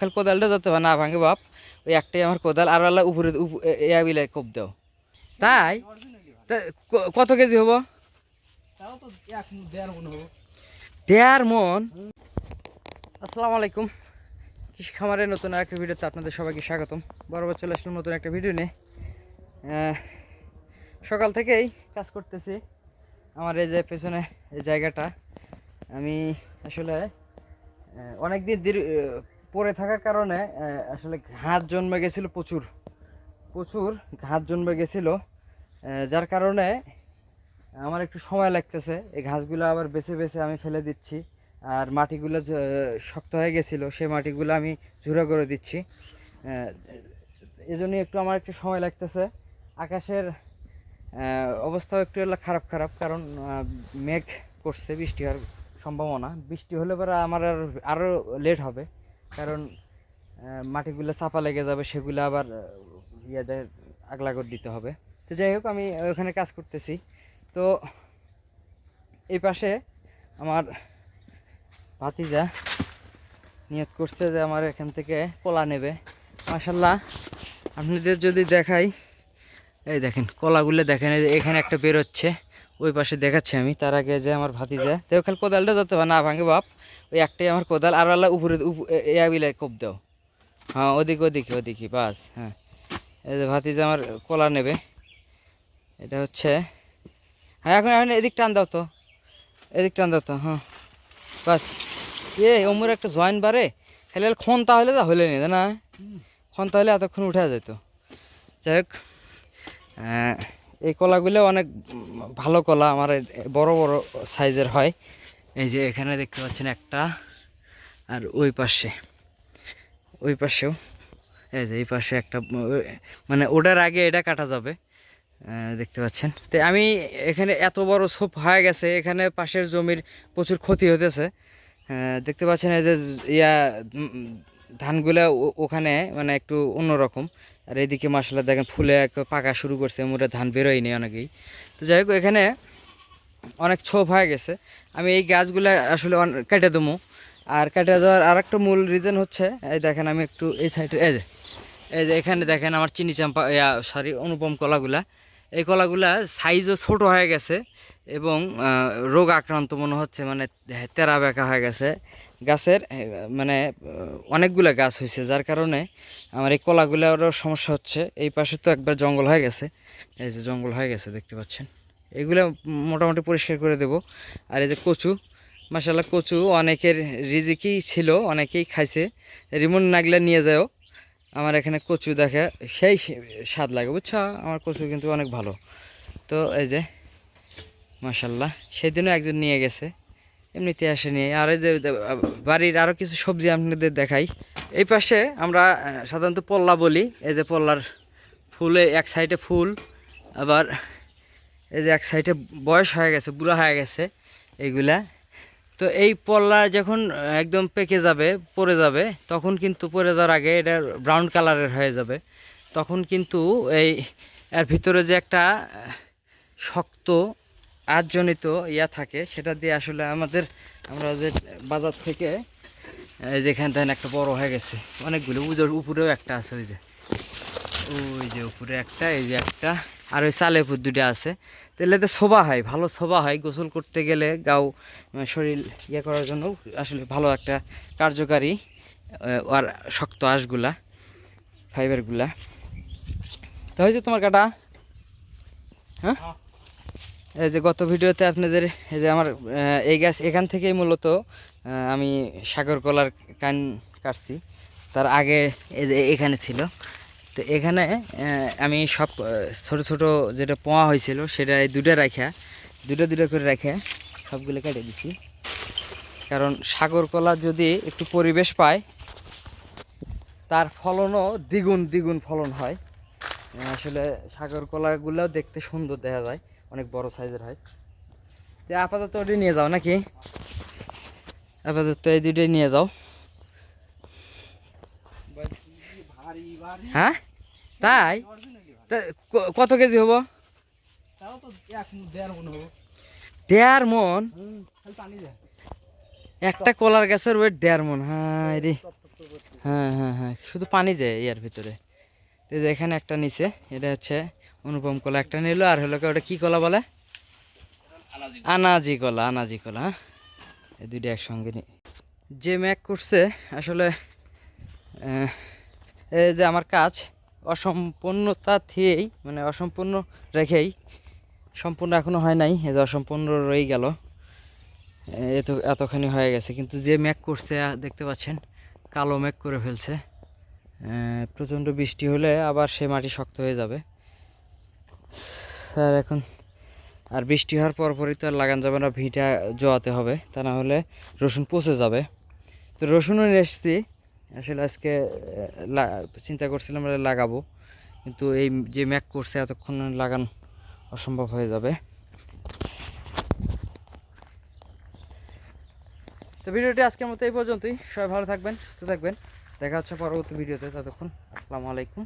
খালি কোদালটা যাতে না ভাঙে বাপ ওই একটাই আমার কোদাল আর আল্লাহ উপরে বিলে কোপ দাও। তাই? কত কেজি হব? দেড় মনে মন? আসসালামু আলাইকুম। কৃষি খামারের নতুন একটা ভিডিওতে আপনাদের সবাইকে স্বাগতম। বরাবর চলে আসলাম নতুন একটা ভিডিও নিয়ে। সকাল থেকেই কাজ করতেছি। আমার এই যে পেছনে এই জায়গাটা আমি আসলে অনেক দিন পরে থাকার কারণে আসলে ঘাস জন্মে গেছিল প্রচুর। প্রচুর ঘাস জন্মে গেছিল যার কারণে আমার একটু সময় লাগতেছে। এই ঘাসগুলো আবার বেছে বেছে আমি ফেলে দিচ্ছি, আর মাটিগুলো শক্ত হয়ে গেছিল, সেই মাটিগুলো আমি ঝুড়ো করে দিচ্ছি। এজন্য একটু আমার একটু সময় লাগতেছে। আকাশের অবস্থাও একটু খারাপ খারাপ, কারণ মেঘ করছে, বৃষ্টি হওয়ার সম্ভাবনা। বৃষ্টি হলে পরে আমার আর আরও লেট হবে। কারণ মাটিগুলো চাপা লেগে যাবে, সেগুলো আবার ইয়েদের আগলা করে দিতে হবে। তো যাই হোক, আমি ওখানে কাজ করতেছি। তো এই পাশে আমার ভাতিজা নিয়ত করছে যে আমার এখান থেকে কলা নেবে। মাসাল্লাহ আপনাদের যদি দেখাই, এই দেখেন, কলাগুলো দেখেন এখানে একটা বেরোচ্ছে, ওই পাশে দেখাচ্ছি আমি। তার আগে যে আমার ভাতিজা তো খালি কোদালটা যাতে না ভাঙে বাপ। ওই একটাই আমার কোদাল, আর আল্লাহ উপরে বিলে কোপ দাও। হ্যাঁ ওদিকে ওদিকে ওদিকে বাস হ্যাঁ। এই যে ভাতিজা আমার কলা নেবে। এটা হচ্ছে হ্যাঁ এখন এখন এদিক টান দাও তো। এদিক টান দাও তো হ্যাঁ। বাস। এ অমুর একটা জয়েন বারে, খালি খন তাহলে যা হলে নি না? খন তাহলে এতক্ষণ উঠে যেত। যাই হোক এই কলাগুলো অনেক ভালো কলা, আমার বড় বড় সাইজের হয়। এই যে এখানে দেখতে পাচ্ছেন একটা, আর ওই পাশে, ওই পাশেও, এই যে এই পাশে একটা মানে ওটার আগে এটা কাটা যাবে দেখতে পাচ্ছেন। তো আমি এখানে এত বড় সোপ হয়ে গেছে, এখানে পাশের জমির প্রচুর ক্ষতি হতেছে দেখতে পাচ্ছেন এই যে ইয়া ধানগুলা ওখানে মানে একটু অন্যরকম। আর এদিকে মাসালা দেখেন ফুলে পাকা শুরু করছে মোটা ধান বেরোয়নি অনেকেই। তো যাই হোক, এখানে অনেক ছোপ হয়ে গেছে। আমি এই গাছগুলা আসলে কেটে দেবো। আর কেটে দেওয়ার আর একটা মূল রিজন হচ্ছে, এই দেখেন আমি একটু এই সাইডে এই যে এই যে এখানে দেখেন আমার চিনি চাম্পা সরি অনুপম কলাগুলা। এই কলাগুলা সাইজও ছোট হয়ে গেছে এবং রোগ আক্রান্ত মনে হচ্ছে মানে তেরা বেঁকা হয়ে গেছে। গাছের মানে অনেকগুলো গাছ হয়েছে, যার কারণে আমার এই কলাগুলোরও সমস্যা হচ্ছে। এই পাশে তো একবার জঙ্গল হয়ে গেছে। এই যে জঙ্গল হয়ে গেছে, দেখতে পাচ্ছেন। এগুলো মোটামুটি পরিষ্কার করে দেব। আর এই যে কচু মাসাল্লাহ কচু অনেকের রিজিকই ছিল, অনেকেই খাইছে। রিমন নাগলে নিয়ে যাও। আমার এখানে কচু দেখে সেই স্বাদ লাগে, বুঝছ? আমার কচু কিন্তু অনেক ভালো। তো এই যে মাসাল্লাহ সেদিনও একজন নিয়ে গেছে। এমনিতে আসে নিয়ে আর এই যে বাড়ির আরও কিছু সবজি আপনাদের দেখাই। এই পাশে আমরা সাধারণত পল্লা বলি। এই যে পল্লার ফুলে এক সাইডে ফুল, আবার এই যে এক সাইডে বয়স হয়ে গেছে, বুড়া হয়ে গেছে, এইগুলা। তো এই পল্লা যখন একদম পেকে যাবে, পড়ে যাবে, তখন কিন্তু পড়ে যাওয়ার আগে এটা ব্রাউন কালারের হয়ে যাবে। তখন কিন্তু এই, এর ভিতরে যে একটা শক্ত আজজনিত ইয়া থাকে, সেটা দিয়ে আসলে আমাদের, আমরা যে বাজার থেকে যেখান থেকে একটা বড় হয়ে গেছে, অনেকগুলো উজোর উপরেও একটা আছে, ওই যে। ওই যে উপরে একটা, এই যে একটা। আর ওই চালে উপর দুটো আছে। তাহলে তো শোভা হয়, ভালো শোভা হয়। গোসল করতে গেলে গাও শরীর ইয়ে করার জন্য আসলে ভালো একটা কার্যকারী আর শক্ত আঁশগুলা, ফাইবারগুলা। তো হয়েছে তোমার কাটা হ্যাঁ? এই যে গত ভিডিওতে আপনাদের, এই যে আমার এই গাছ, এখান থেকেই মূলত আমি সাগর কলার কান কাটছি। তার আগে এই যে এখানে ছিল। তো এখানে আমি সব ছোট ছোট যেটা পোয়া হয়েছিল, সেটা এই দুটো রাখা দুটো দুটো করে রাখা সবগুলো কেটে দিচ্ছি কারণ সাগর কলা যদি একটু পরিবেশ পায়, তার ফলনও দ্বিগুণ দ্বিগুণ ফলন হয়। আসলে সাগর কলাগুলোও দেখতে সুন্দর দেখা যায়, অনেক বড় সাইজের হয়। তো আপাতত ওটি নিয়ে যাও নাকি? আপাতত এই দুটোই নিয়ে যাও। হ্যাঁ? তাই? কত কেজি হব? দেড় মনে একটা কলার গাছের ওয়েট দেড় মন হাই রে। হ্যাঁ হ্যাঁ হ্যাঁ শুধু পানি যায় ইয়ার ভিতরে। তো যে এখানে একটা নিচে এটা হচ্ছে অনুপম কলা একটা নিল আর হলো কি ওটা কি কলা বলে? আনাজি কলা আনাজি কলা হ্যাঁ? এই দুইটা একসঙ্গে নি যে ম্যাক করছে আসলে যে আমার কাজ অসম্পূর্ণতা থেকেই মানে অসম্পূর্ণ রেখেই, সম্পূর্ণ এখনও হয় নাই, এই যে অসম্পূর্ণ রয়ে গেল। এত, এতখানি হয়ে গেছে। কিন্তু যে ম্যাক করছে দেখতে পাচ্ছেন, কালো মেঘ করে ফেলছে। প্রচণ্ড বৃষ্টি হলে আবার সে মাটি শক্ত হয়ে যাবে। আর এখন, আর বৃষ্টি হওয়ার পরপরই তো আর লাগান যাবে না, ভিটা জোয়াতে হবে। তা না হলে রসুন পচে যাবে। তো রসুনও নিয়ে এসেছি। আসলে আজকে চিন্তা করছিলাম লাগাবো, কিন্তু এই যে ম্যাক করছে এতক্ষণ লাগান অসম্ভব হয়ে যাবে। তো ভিডিওটি আজকের মতো এই পর্যন্তই। সবাই ভালো থাকবেন, সুস্থ থাকবেন। দেখা হচ্ছে পরবর্তী ভিডিওতে, ততক্ষণ আসসালামু আলাইকুম।